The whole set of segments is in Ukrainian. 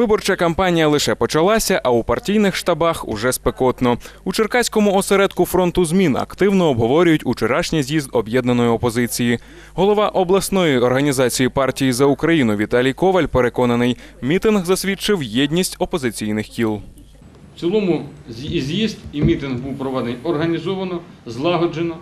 Виборча кампанія лише почалася, а у партійних штабах уже спекотно. У Черкаському осередку фронту змін активно обговорюють учорашній з'їзд об'єднаної опозиції. Голова обласної організації партії за Україну Віталій Коваль переконаний, мітинг засвідчив єдність опозиційних кіл. В цілому з'їзд і мітинг був проведений організовано, злагоджено.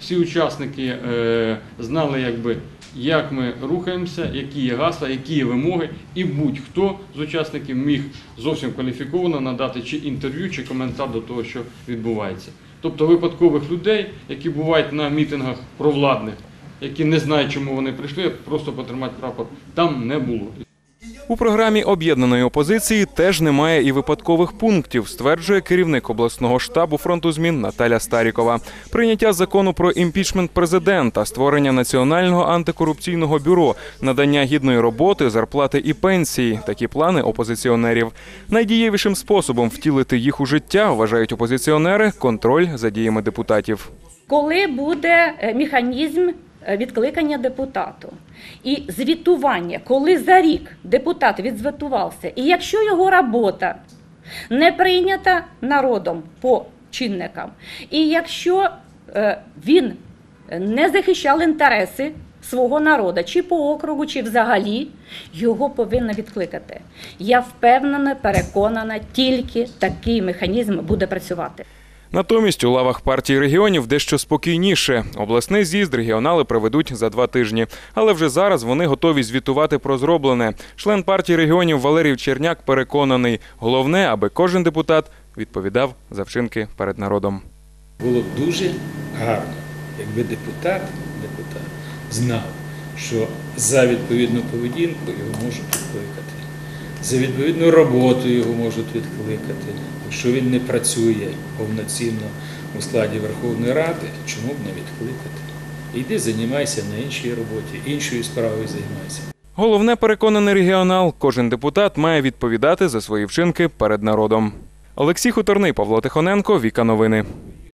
Всі учасники е, знали, якби, як ми рухаємося, які є гасла, які є вимоги, і будь-хто з учасників міг зовсім кваліфіковано надати чи інтерв'ю, чи коментар до того, що відбувається. Тобто випадкових людей, які бувають на мітингах провладних, які не знають, чому вони прийшли, просто потримати прапор, там не було. У програмі об'єднаної опозиції теж немає і випадкових пунктів, стверджує керівник обласного штабу фронту змін Наталя Старікова. Прийняття закону про імпічмент президента, створення національного антикорупційного бюро, надання гідної роботи, зарплати і пенсії такі плани опозиціонерів. Найдієвішим способом втілити їх у життя вважають опозиціонери контроль за діями депутатів. коли буде е, механізм е, відкликання депутату і звітування, коли за рік депутат відзвітувався, і якщо його робота не прийнята народом по чинникам, і якщо е, він не захищав інтереси свого народу, чи по округу, чи взагалі, його повинно відкликати. Я впевнена, переконана, тільки такий механізм буде працювати. Натомість у лавах партії регіонів дещо спокійніше. Обласний з'їзд регіонали проведуть за два тижні. Але вже зараз вони готові звітувати про зроблене. Член партії регіонів Валерій Черняк переконаний, головне, аби кожен депутат відповідав за вчинки перед народом. Було б дуже гарно, якби депутат, депутат знав, що за відповідну поведінку його можуть відкликати, за відповідну роботу його можуть відкликати. Якщо він не працює повноцінно у складі Верховної Ради, чому б не відкликати? Іди займайся на іншій роботі, іншою справою займайся. Головне, переконаний регіонал, кожен депутат має відповідати за свої вчинки перед народом. Олексій Хуторний, Павло Тихоненко, Віка Новини.